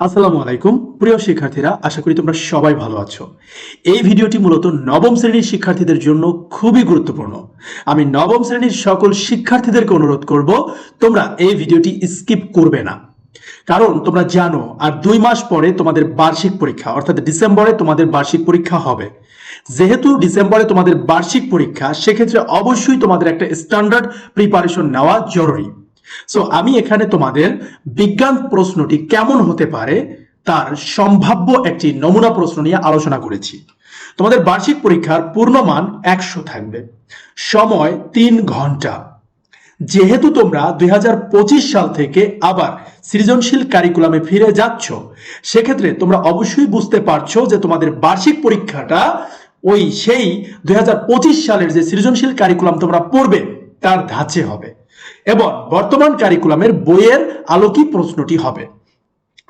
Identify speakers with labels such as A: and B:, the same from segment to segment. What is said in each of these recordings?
A: আসসালামু আলাইকুম। প্রিয় শিক্ষার্থীরা, আশা করি তোমরা সবাই ভালো আছো। এই ভিডিওটি মূলত নবম শ্রেণির শিক্ষার্থীদের জন্য খুবই গুরুত্বপূর্ণ। আমি নবম শ্রেণির সকল শিক্ষার্থীদেরকে অনুরোধ করব, তোমরা এই ভিডিওটি স্কিপ করবে না। কারণ তোমরা জানো, আর দুই মাস পরে তোমাদের বার্ষিক পরীক্ষা, অর্থাৎ ডিসেম্বরে তোমাদের বার্ষিক পরীক্ষা হবে। যেহেতু ডিসেম্বরে তোমাদের বার্ষিক পরীক্ষা, সেক্ষেত্রে অবশ্যই তোমাদের একটা স্ট্যান্ডার্ড প্রিপারেশন নেওয়া জরুরি। সো আমি এখানে তোমাদের বিজ্ঞান প্রশ্নটি কেমন হতে পারে তার সম্ভাব্য একটি নমুনা প্রশ্ন নিয়ে আলোচনা করেছি। তোমাদের বার্ষিক পরীক্ষার পূর্ণমান একশো থাকবে। সময় তিন ঘণ্টা। যেহেতু তোমরা দুই হাজার পঁচিশ সাল থেকে আবার সৃজনশীল কারিকুলামে ফিরে যাচ্ছ, সেক্ষেত্রে তোমরা অবশ্যই বুঝতে পারছ যে তোমাদের বার্ষিক পরীক্ষাটা ওই সেই দুই হাজার পঁচিশ সালের যে সৃজনশীল কারিকুলাম তোমরা পড়বে, তার ধাঁচে হবে। এবং বর্তমান কারিকুলামের বইয়ের আলোকী প্রশ্নটি হবে।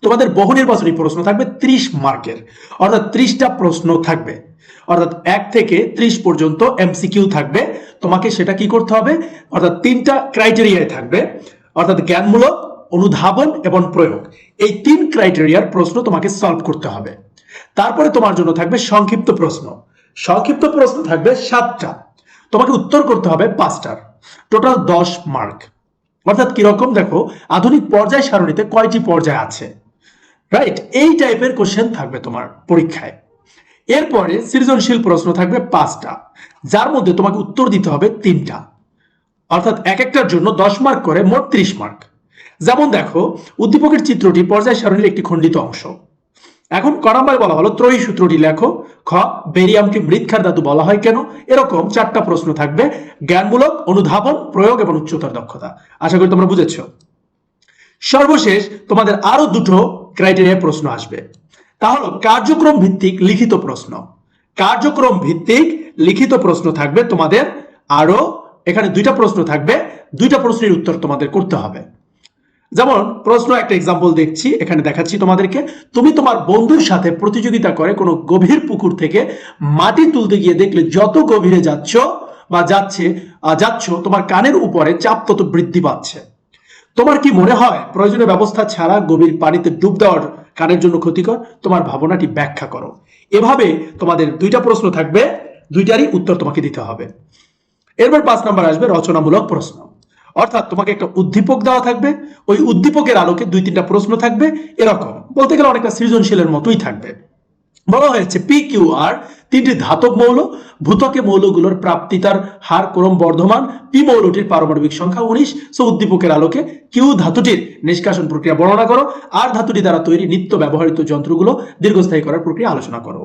A: তোমাদের বহু নির্বাচনী প্রশ্ন থাকবে ত্রিশ মার্কের। অর্থাৎ ত্রিশটা প্রশ্ন থাকবে। অর্থাৎ এক থেকে ত্রিশ পর্যন্ত এমসিকিউ থাকবে। তোমাকে সেটা কি করতে হবে? অর্থাৎ তিনটা ক্রাইটেরিয়ায় থাকবে। অর্থাৎ জ্ঞানমূলক, অনুধাবন এবং প্রয়োগ। এই তিন ক্রাইটেরিয়ার প্রশ্ন তোমাকে সলভ করতে হবে। তারপরে তোমার জন্য থাকবে সংক্ষিপ্ত প্রশ্ন। সংক্ষিপ্ত প্রশ্ন থাকবে সাতটা। তোমাকে উত্তর করতে হবে পাঁচটার। টোটাল দশ মার্ক অর্থাৎ কীরকম দেখো, আধুনিক পর্যায় সারণীতে কয়টি পর্যায় আছে? রাইট এই টাইপের কোশ্চেন থাকবে তোমার পরীক্ষায়। এরপরে সৃজনশীল প্রশ্ন থাকবে পাঁচটা। যার মধ্যে তোমাকে উত্তর দিতে হবে তিনটা। অর্থাৎ এক একটার জন্য দশ মার্ক করে মোট ত্রিশ মার্ক যেমন দেখো, উদ্দীপকের চিত্রটি পর্যায় সারণীর একটি খণ্ডিত অংশ। এখন ক নম্বরে বলা হলো, ত্রয়ী সূত্রটি লেখো, খ, বেরিয়ামকে মৃৎখার ধাতু বলা হয় কেন? এরকম চারটা প্রশ্ন থাকবে, জ্ঞানমূলক, অনুধাবন, প্রয়োগ এবং উচ্চতর দক্ষতা। আশা করি তোমরা বুঝেছ। সর্বশেষ তোমাদের আরও দুটো ক্রাইটেরিয়া প্রশ্ন আসবে। তা হলো, কার্যক্রম ভিত্তিক লিখিত প্রশ্ন। কার্যক্রম ভিত্তিক লিখিত প্রশ্ন থাকবে তোমাদের আরও, এখানে দুইটা প্রশ্ন থাকবে, দুইটা প্রশ্নের উত্তর তোমাদের করতে হবে। যেমন প্রশ্ন, একটা এক্সাম্পল দেখছি, এখানে দেখাচ্ছি তোমাদেরকে। তুমি তোমার বন্ধুর সাথে প্রতিযোগিতা করে কোনো গভীর পুকুর থেকে মাটি তুলতে গিয়ে দেখলে যত গভীরে যাচ্ছ বা যাচ্ছে যাচ্ছ, তোমার কানের উপরে চাপ তত বৃদ্ধি পাচ্ছে। তোমার কি মনে হয়, প্রয়োজনীয় ব্যবস্থা ছাড়া গভীর পানিতে ডুব দেওয়ার কানের জন্য ক্ষতিকর? তোমার ভাবনাটি ব্যাখ্যা করো। এভাবে তোমাদের দুইটা প্রশ্ন থাকবে, দুইটারই উত্তর তোমাকে দিতে হবে। এরপর পাঁচ নাম্বার আসবে রচনামূলক প্রশ্ন। অর্থাৎ তোমাকে একটা উদ্দীপক দেওয়া থাকবে, ওই উদ্দীপকের আলোকে দুই তিনটা প্রশ্ন থাকবে, এরকম। বলতে গেলে অনেকটা সৃজনশীলের মতোই থাকবে। বলা হয়েছে পি কিউ আর তিনটি ধাতব মৌল, ভূতকে মৌলগুলোর প্রাপ্তিতার হার ক্রম বর্ধমান, পি মৌলটির পারমাণবিক সংখ্যা উনিশ, সো উদ্দীপকের আলোকে কিউ ধাতুটির নিষ্কাশন প্রক্রিয়া বর্ণনা করো, আর ধাতুটি দ্বারা তৈরি নিত্য ব্যবহৃত যন্ত্রগুলো দীর্ঘস্থায়ী করার প্রক্রিয়া আলোচনা করো।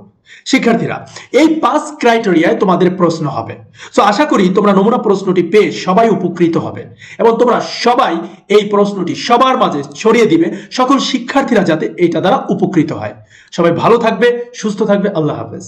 A: শিক্ষার্থীরা, এই পাঁচ ক্রাইটেরিয়ায় তোমাদের প্রশ্ন হবে। সো আশা করি তোমরা নমুনা প্রশ্নটি পেয়ে সবাই উপকৃত হবে এবং তোমরা সবাই এই প্রশ্নটি সবার মাঝে ছড়িয়ে দিবে, সকল শিক্ষার্থীরা যাতে এটা দ্বারা উপকৃত হয়। সবাই ভালো থাকবে, সুস্থ থাকবে, আল্লাহ হাফেজ।